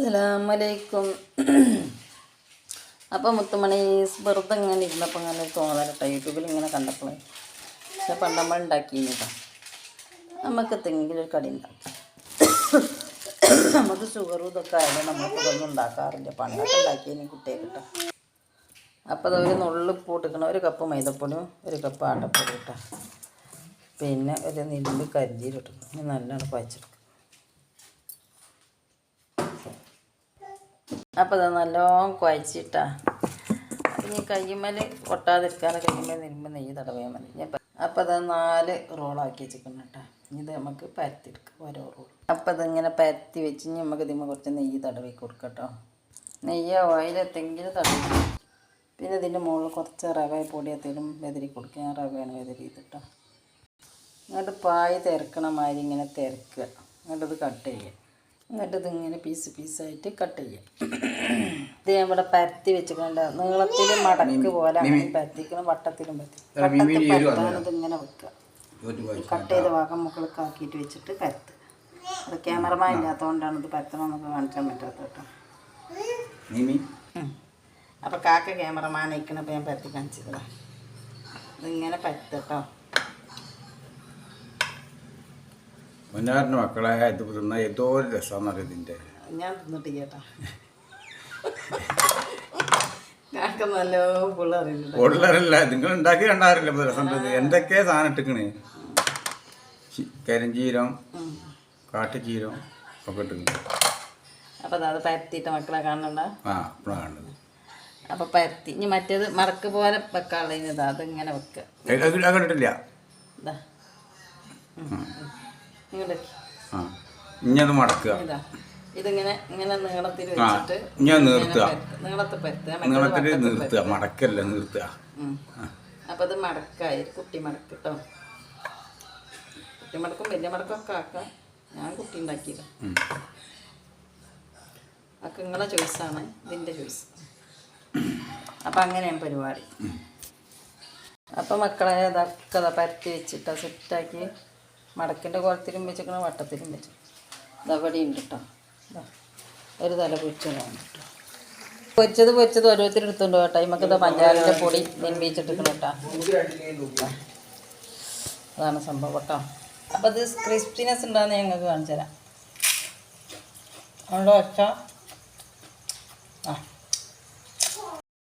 അസ്സലാമലൈക്കും. അപ്പം മുത്തുമണി വെറുതെ ഇങ്ങനെ ഇരുന്നപ്പോൾ ഇങ്ങനെ തോന്നലട്ടോ യൂട്യൂബിൽ ഇങ്ങനെ കണ്ടപ്പോൾ പക്ഷെ പണ്ട് നമ്മൾ ഉണ്ടാക്കിയിട്ടോ നമുക്ക് എന്തെങ്കിലും ഒരു കടി ഉണ്ടാക്കാം. നമുക്ക് ഷുഗറും ഇതൊക്കെ ആയാലും നമുക്ക് ഇതൊന്നും ഉണ്ടാക്കാറില്ല. പണ്ടൊക്കെ ഉണ്ടാക്കിയതിന് കുട്ടിയെ കിട്ടാം അപ്പോൾ അതൊരു ഒരു നുള്ളു പൂട്ടിക്കണം ഒരു കപ്പ് മൈദപ്പൊടിയും ഒരു കപ്പ് ആട്ടപ്പൊടി ഇട്ടാ. പിന്നെ ഒരു നെല്ല് ഇനി നല്ലോണം കുഴച്ചെടുക്കും. അപ്പോൾ അത് നല്ലോണം കുഴച്ചിട്ടാ. ഇനി കയ്യുമ്മൽ ഒട്ടാതിരിക്കാതെ കയ്യുമ്മൽ നിരുമ്പോൾ നെയ്യ് തടവിയാൽ മതി. ഞാൻ അപ്പോൾ അത് നാല് റോളാക്കി വെച്ചിരിക്കണം കേട്ടോ ഇത് നമുക്ക് പരത്തിയെടുക്കാം. ഓരോ റോൾ അപ്പോൾ അതിങ്ങനെ പരത്തി വെച്ച് ഇനി നമുക്ക് ഇതിമ്മ കുറച്ച് നെയ്യ് തടവി കൊടുക്കാം കേട്ടോ നെയ്യോ ഓയിലെത്തെങ്കിലും തടവി പിന്നെ ഇതിന്റെ മുകളിൽ കുറച്ച് റവ പൊടി എത്തേലും വെതിരി കൊടുക്കുക ഞാൻ റവയാണ് വെതിരി ചെയ്തിട്ടോ എന്നിട്ട് പായ് തിരക്കണ മാതിരി ഇങ്ങനെ തിരക്കുക എന്നിട്ടത് ഇത് കട്ട് ചെയ്യുക എന്നിട്ട് ഇതിങ്ങനെ പീസ് പീസായിട്ട് കട്ട് ചെയ്യാം. ഇത് ഞാൻ ഇവിടെ പരത്തി വെച്ചിട്ടുണ്ട്. നീളത്തിൽ മടക്ക് പോലെ അങ്ങനെ പരത്തിക്കണം വട്ടത്തിലും പരത്തി വട്ടത്തിൽ ഇതിങ്ങനെ വെക്കുക. കട്ട് ചെയ്ത ഭാഗം മുകളിലേക്ക് ആക്കിയിട്ട് വെച്ചിട്ട് പരത്ത്. അത് ക്യാമറമാൻ ഇല്ലാത്തതുകൊണ്ടാണ് ഇത് പരത്തണമെന്നൊക്കെ കാണിക്കാൻ പറ്റാത്ത കേട്ടോ. അപ്പൊ അപ്പോൾ കാക്ക ക്യാമറമാൻ അയക്കണപ്പോൾ ഞാൻ പരത്തി കാണിച്ചിട്ടാ ഇതിങ്ങനെ പരത്തട്ടോ മുന്നാറിന്റെ മക്കളെ ഇത് തിന്ന ഏതോ ഒരു രസമാണെന്നറിയ ഇതിന്റെ? ഞാൻ തിന്നിട്ട് കേട്ടാ. കാക്ക നല്ല പിള്ളേറിയില്ല കൂടുതലല്ല നിങ്ങൾ ഉണ്ടാക്കി കണ്ടാറില്ല ഇപ്പോൾ രസം? ഇത് എന്തൊക്കെ സാധനം ഇട്ടിക്കണ്? ചി- കരിഞ്ചീരം കാട്ടുചീരം ഒക്കെ ഇട്ടിക്കണ്. അപ്പോൾ അത് പരത്തിയിട്ട് മക്കളെ കാണണ്ട ആ കണ്ടത് അപ്പോൾ പരത്തി. ഇനി മറ്റേത് മറക്ക് പോലെ വെക്കാനുള്ള ഇതാ അതിങ്ങനെ വെക്കുക അത് അത് കണ്ടിട്ടില്ല. ഇതാ. ആ ഇനി അത് മടക്കുക. ഇതാ ഇതിങ്ങനെ ഇങ്ങനെ നീളത്തിൽ വെച്ചിട്ട് അത് നിർത്തുക. നീളത്തിൽ പരത്തുക. നീളത്തിൽ നിർത്തുക മടക്കല്ല നിർത്തുക. അപ്പൊ അത് മടക്കായി കുട്ടി മടക്ക് കേട്ടോ കുട്ടി മടക്കും വലിയ മടക്കൊക്കെ ആക്കാം. ഞാൻ കുട്ടി ഉണ്ടാക്കിയില്ല. അതൊക്കെ നിങ്ങളെ ചോയ്സാണ് ഇതിന്റെ ചോയ്സ് അപ്പം അങ്ങനെയാണ് പരിപാടി. അപ്പം മക്കളെ ഇതൊക്കെ പരത്തി വെച്ചിട്ട് സെറ്റാക്കി മടക്കിന്റെ കുളത്തിലും വെച്ചിരിക്കണം വട്ടത്തിലും വെച്ചു ഇതവിടെ ഉണ്ട് കേട്ടോ ഒരു തല പൊരിച്ചതാണ് കേട്ടോ പൊരിച്ചത് ഓരോരുത്തർ എടുത്തുകൊണ്ട് കേട്ടോ നമുക്ക് ഇതാ പഞ്ചാരിന്റെ പൊടി നെൻപിച്ചിട്ടിരിക്കണം കേട്ടോ അതാണ് സംഭവം കേട്ടോ അപ്പോൾ ഇത് ക്രിസ്പിനെസ് ഉണ്ടാകുന്ന ഞങ്ങൾക്ക് കാണിച്ചു തരാം അവിടെ വെച്ചാൽ